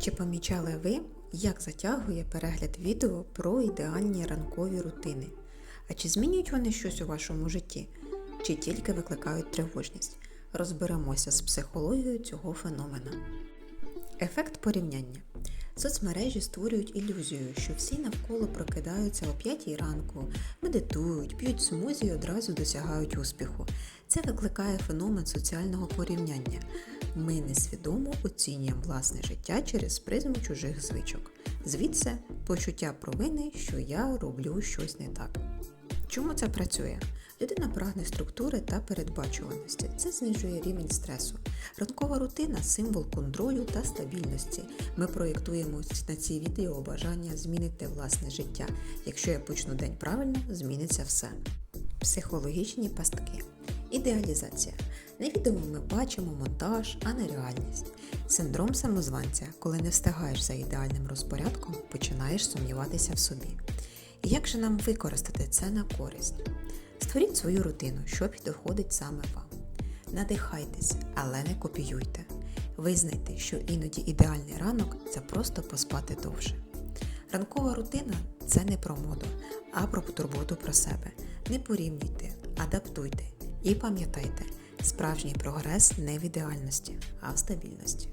Чи помічали ви, як затягує перегляд відео про ідеальні ранкові рутини? А чи змінюють вони щось у вашому житті? Чи тільки викликають тривожність? Розберемося з психологією цього феномена. Ефект порівняння. Соцмережі створюють ілюзію, що всі навколо прокидаються о 5 ранку, медитують, п'ють смузі і одразу досягають успіху. Це викликає феномен соціального порівняння. Ми несвідомо оцінюємо власне життя через призму чужих звичок. Звідси почуття провини, що я роблю щось не так. Чому це працює? Людина прагне структури та передбачуваності. Це знижує рівень стресу. Ранкова рутина символ контролю та стабільності. Ми проєктуємо на ці відео бажання змінити власне життя. Якщо я почну день правильно, зміниться все. Психологічні пастки. Ідеалізація. На відео ми бачимо монтаж, а не реальність. Синдром самозванця, коли не встигаєш за ідеальним розпорядком, починаєш сумніватися в собі. І як же нам використати це на користь? Створіть свою рутину, що підходить саме вам. Надихайтесь, але не копіюйте. Визнайте, що іноді ідеальний ранок це просто поспати довше. Ранкова рутина це не про моду, а про турботу про себе. Не порівнюйте, адаптуйте і пам'ятайте, справжній прогрес не в ідеальності, а в стабільності.